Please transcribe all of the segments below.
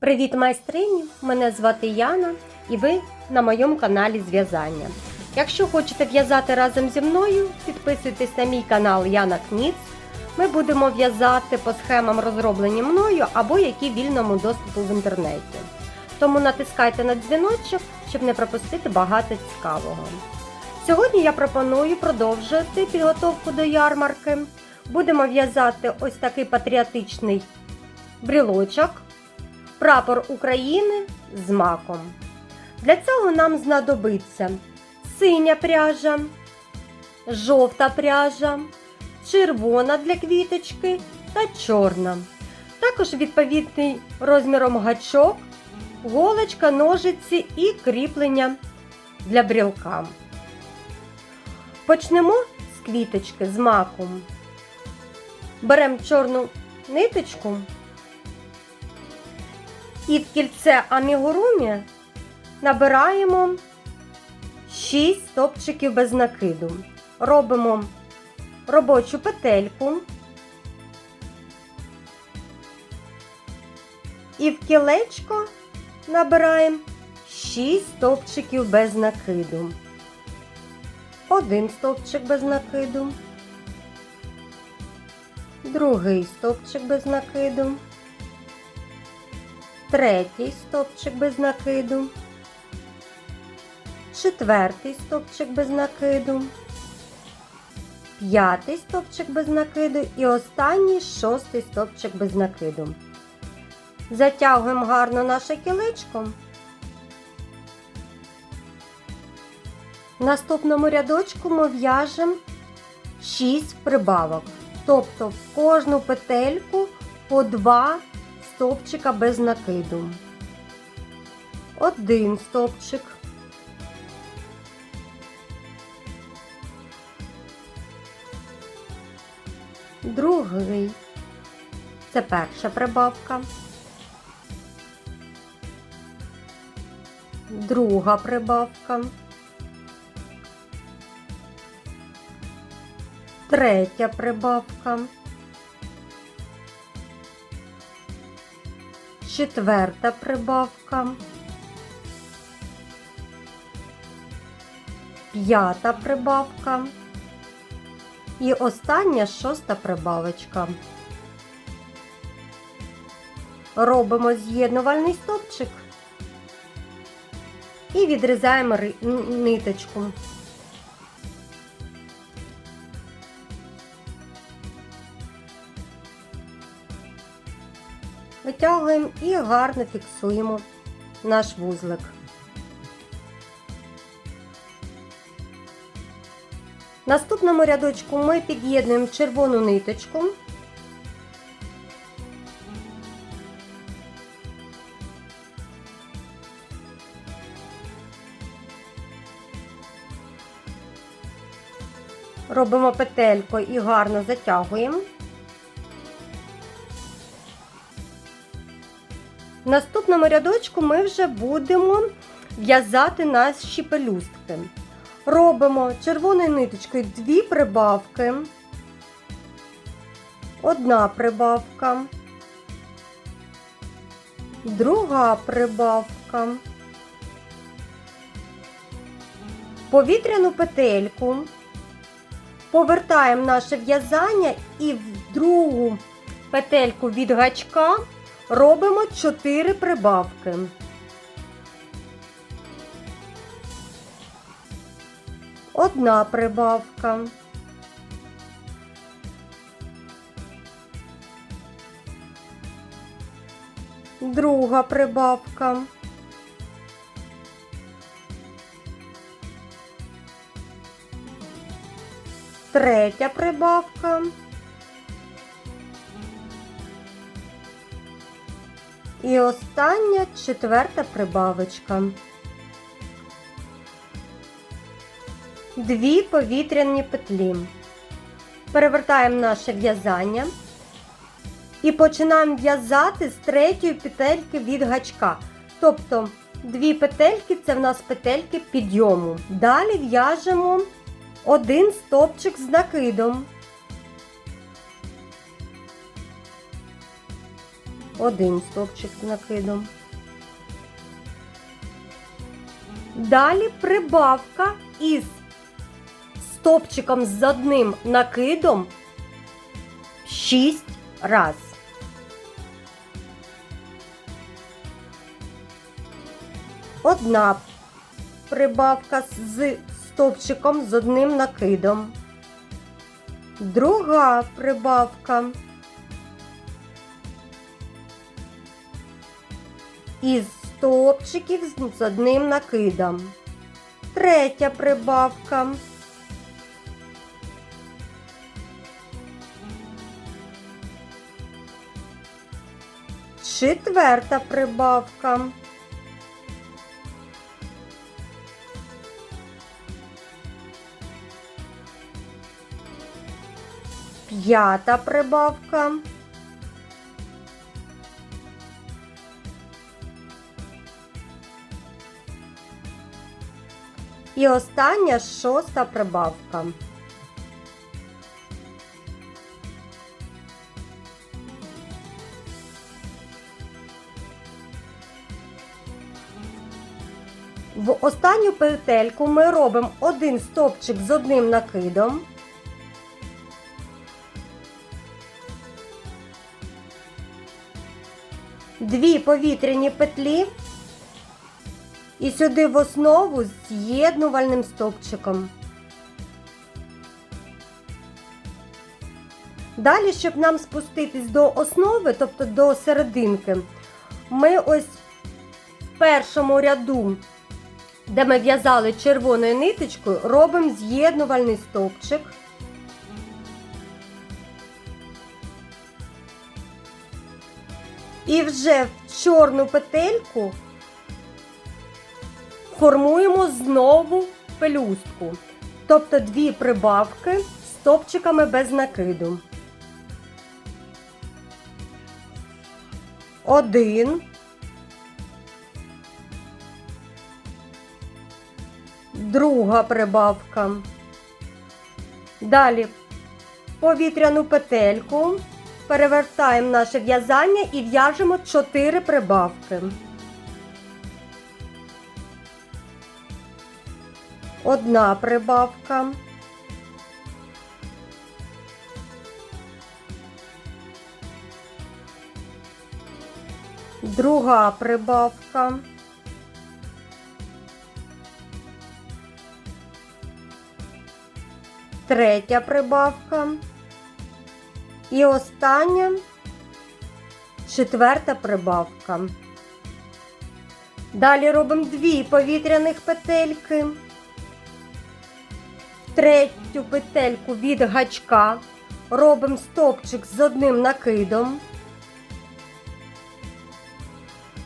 Привіт, майстрині! Мене звати Яна і ви на моєму каналі Зв'язання. Якщо хочете в'язати разом зі мною, підписуйтесь на мій канал Яна Кніц. Ми будемо в'язати по схемам, розроблені мною або які вільному доступу в інтернеті. Тому натискайте на дзвіночок, щоб не пропустити багато цікавого. Сьогодні я пропоную продовжити підготовку до ярмарки. Будемо в'язати ось такий патріотичний брілочок прапор України з маком. Для цього нам знадобиться синя пряжа, жовта пряжа, червона для квіточки та чорна. Також відповідний розміром гачок, голочка, ножиці і кріплення для брілка. Почнемо з квіточки з маком. Беремо чорну ниточку і в кільце амігурумі набираємо 6 стопчиків без накиду. Робимо робочу петельку і в кілечко набираємо 6 стопчиків без накиду. Один стовпчик без накиду, другий стовпчик без накиду третій стовпчик без накиду, четвертий стовпчик без накиду, п'ятий стовпчик без накиду і останній шостий стовпчик без накиду. Затягуємо гарно наше кілечко. В наступному рядочку ми в'яжемо 6 прибавок, тобто в кожну петельку по 2 стовпчика без накиду. Один стовпчик. Другий. Це перша прибавка. Друга прибавка. Третя прибавка. Четверта прибавка, п'ята прибавка і остання шоста прибавочка. Робимо з'єднувальний стовпчик і відрізаємо ниточку. Витягуємо і гарно фіксуємо наш вузлик. Наступному рядочку ми під'єднуємо червону ниточку. Робимо петельку і гарно затягуємо. Наступному рядочку ми вже будемо в'язати наші пелюстки. Робимо червоною ниточкою дві прибавки, одна прибавка, друга прибавка, повітряну петельку, повертаємо наше в'язання і в другу петельку від гачка. Робимо 4 прибавки. Одна прибавка. Друга прибавка. Третя прибавка. І остання четверта прибавочка. Дві повітряні петлі. Перевертаємо наше в'язання і починаємо в'язати з третьої петельки від гачка. Тобто дві петельки це в нас петельки підйому. Далі в'яжемо один стопчик з накидом. Один стовпчик з накидом. Далі прибавка із стовпчиком з одним накидом 6 раз. Одна прибавка з стовпчиком з одним накидом. Друга прибавка із стовпчиків з одним накидом. Третя прибавка. Четверта прибавка. П'ята прибавка. І остання шоста прибавка. В останню петельку ми робимо один стопчик з одним накидом. Дві повітряні петлі і сюди в основу з з'єднувальним стовпчиком. Далі, щоб нам спуститись до основи, тобто до серединки, ми ось в першому ряду, де ми в'язали червоною ниточкою, робимо з'єднувальний стовпчик. І вже в чорну петельку формуємо знову пелюстку. Тобто дві прибавки з топчиками без накиду. Один. Друга прибавка. Далі повітряну петельку. Перевертаємо наше в'язання і в'яжемо 4 прибавки. Одна прибавка. Друга прибавка. Третя прибавка. І остання четверта прибавка. Далі робимо дві повітряних петельки. Третю петельку від гачка робимо стопчик з одним накидом.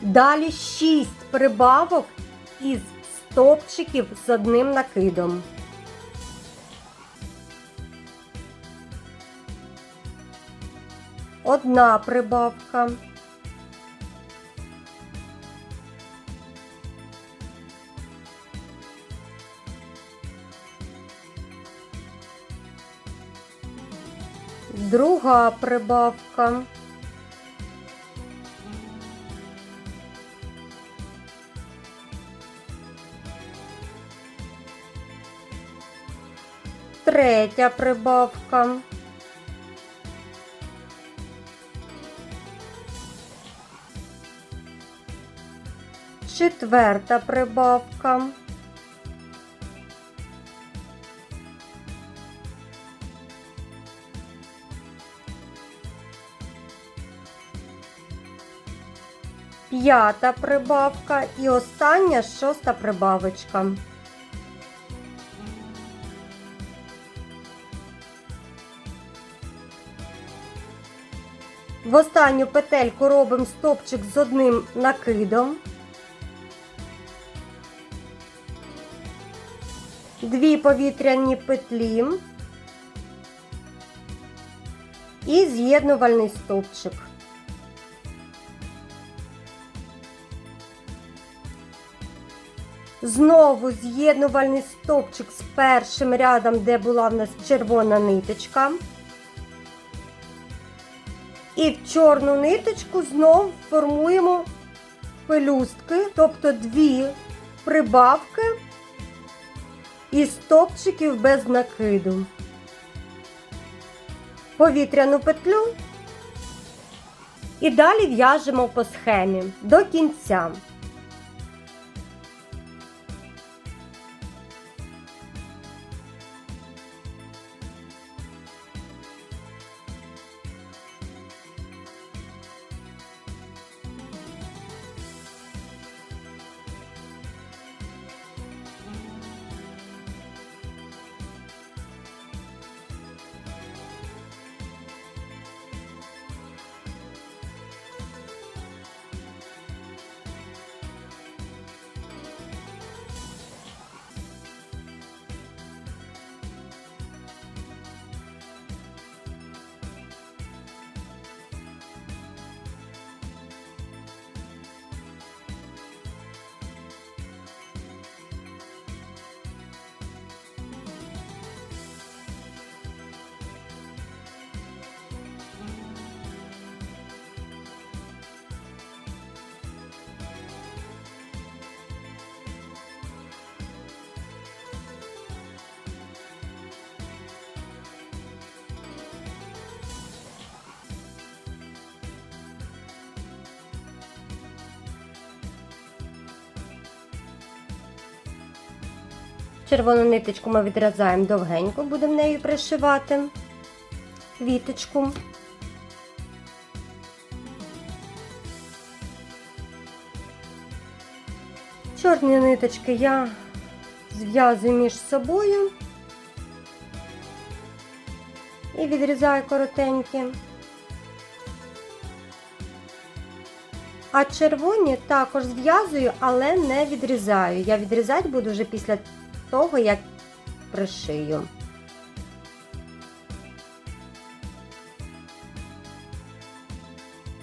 Далі 6 прибавок із стопчиків з одним накидом. Одна прибавка. Друга прибавка. Третя прибавка. Четверта прибавка. П'ята прибавка і остання шоста прибавочка. В останню петельку робимо стопчик з одним накидом. Дві повітряні петлі і з'єднувальний стовпчик. Знову з'єднувальний стовпчик з першим рядом, де була в нас червона ниточка. І в чорну ниточку знов формуємо пелюстки, тобто дві прибавки і стопчиків без накиду. Повітряну петлю і далі в'яжемо по схемі до кінця. Червону ниточку ми відрізаємо довгенько, будемо нею пришивати квіточку. Чорні ниточки я зв'язую між собою і відрізаю коротенькі. А червоні також зв'язую, але не відрізаю. Я відрізати буду вже після того, як пришию.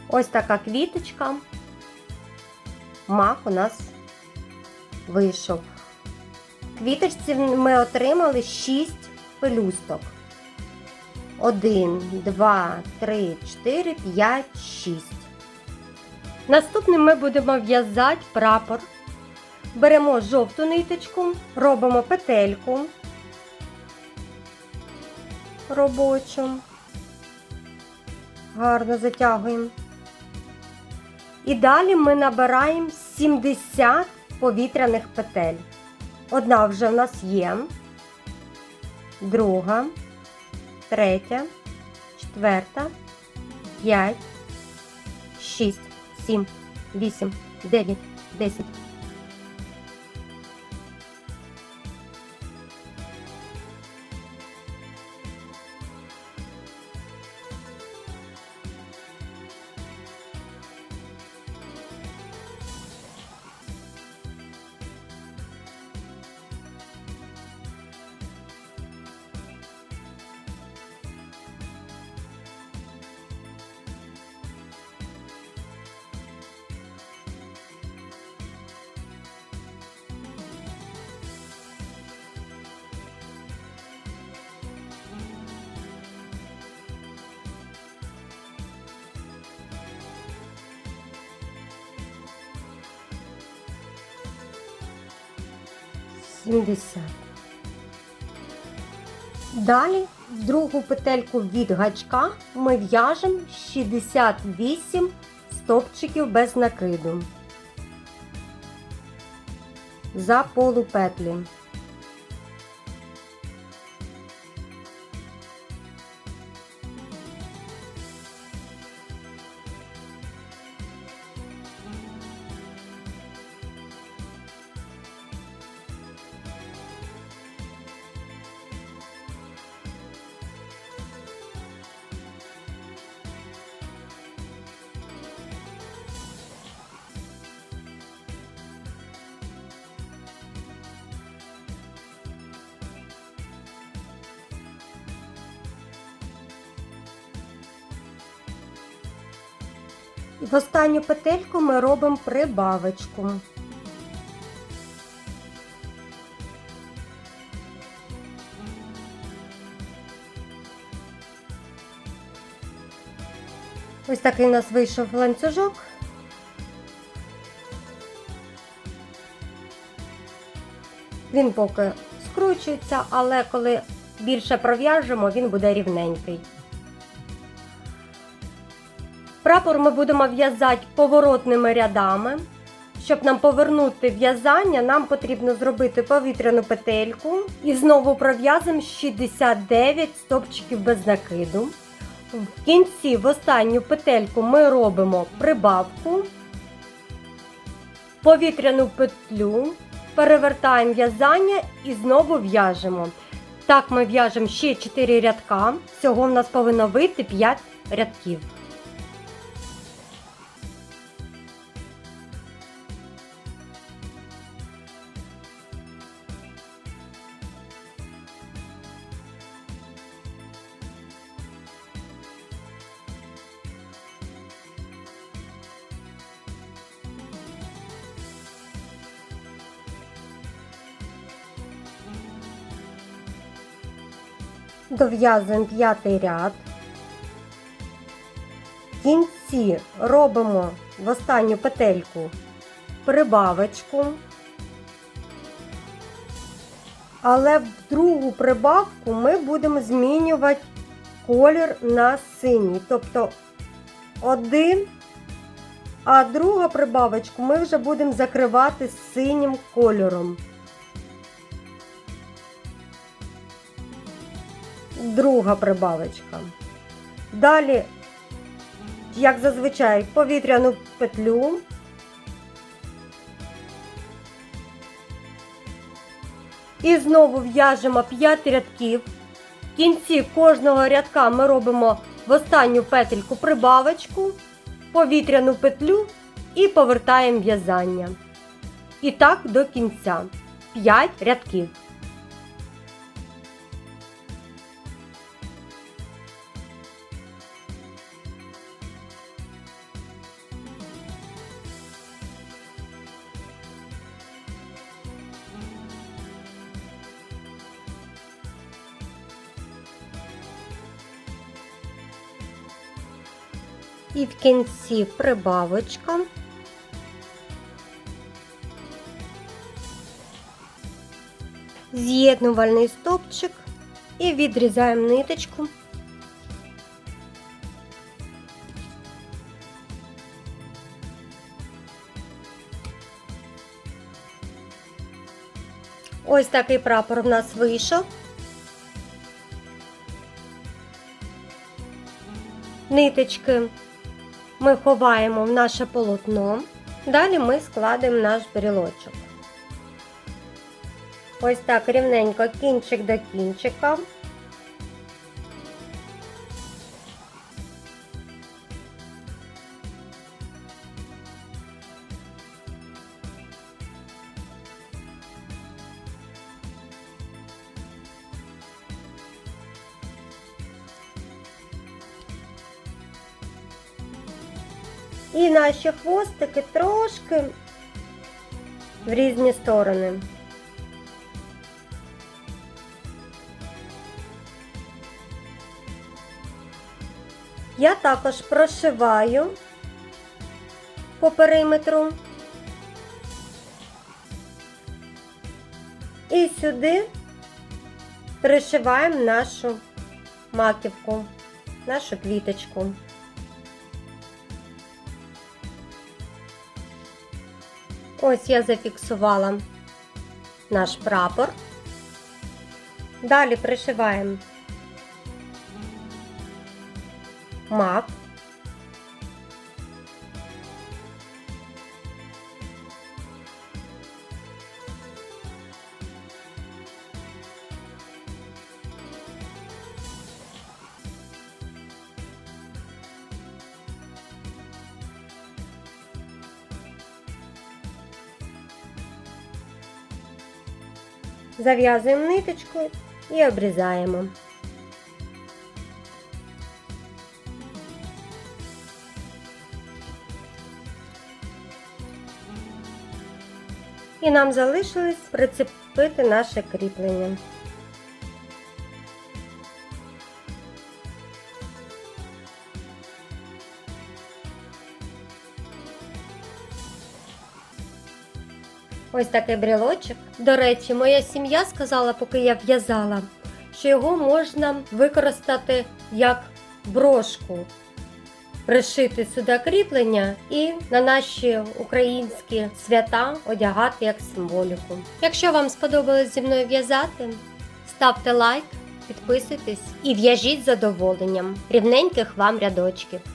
Ось така квіточка. Мак у нас вийшов. Квіточці ми отримали 6 пелюсток. 1, 2, 3, 4, 5, 6. Наступним ми будемо в'язати прапор. Беремо жовту ниточку, робимо петельку робочу, гарно затягуємо. І далі ми набираємо 70 повітряних петель. Одна вже в нас є, друга, третя, четверта, п'ять, шість, сім, вісім, дев'ять, десять. Сімдесят. Далі в другу петельку від гачка ми в'яжемо 68 стовпчиків без накиду за полупетлі. В останню петельку ми робимо прибавочку. Ось такий у нас вийшов ланцюжок. Він поки скручується, але коли більше пров'яжемо, він буде рівненький. Прапор ми будемо в'язати поворотними рядами. Щоб нам повернути в'язання, нам потрібно зробити повітряну петельку і знову пров'язуємо 69 стопчиків без накиду. В кінці в останню петельку ми робимо прибавку, повітряну петлю, перевертаємо в'язання і знову в'яжемо. Так ми в'яжемо ще 4 рядка. Всього в нас повинно вийти 5 рядків. Дов'язуємо п'ятий ряд. В кінці робимо в останню петельку прибавочку. Але в другу прибавку ми будемо змінювати колір на синій. Тобто один, а другу прибавочку ми вже будемо закривати синім кольором. Друга прибавочка. Далі, як зазвичай, повітряну петлю. І знову в'яжемо 5 рядків. В кінці кожного рядка ми робимо в останню петельку прибавочку, повітряну петлю і повертаємо в'язання. І так до кінця 5 рядків. І в кінці прибавочка. З'єднувальний стопчик і відрізаємо ниточку. Ось такий прапор в нас вийшов. Ниточки ми ховаємо в наше полотно. Далі ми складемо наш брілочок. Ось так рівненько кінчик до кінчика. Наші хвостики трошки в різні сторони. Я також прошиваю по периметру і сюди пришиваємо нашу маківку, нашу квіточку. Ось я зафіксувала наш прапор. Далі пришиваємо мак. Зав'язуємо ниточку і обрізаємо. І нам залишилось прицепити наше кріплення. Ось такий брелочок. До речі, моя сім'я сказала, поки я в'язала, що його можна використати як брошку. Пришити сюди кріплення і на наші українські свята одягати як символіку. Якщо вам сподобалось зі мною в'язати, ставте лайк, підписуйтесь і в'яжіть з задоволенням рівненьких вам рядочків.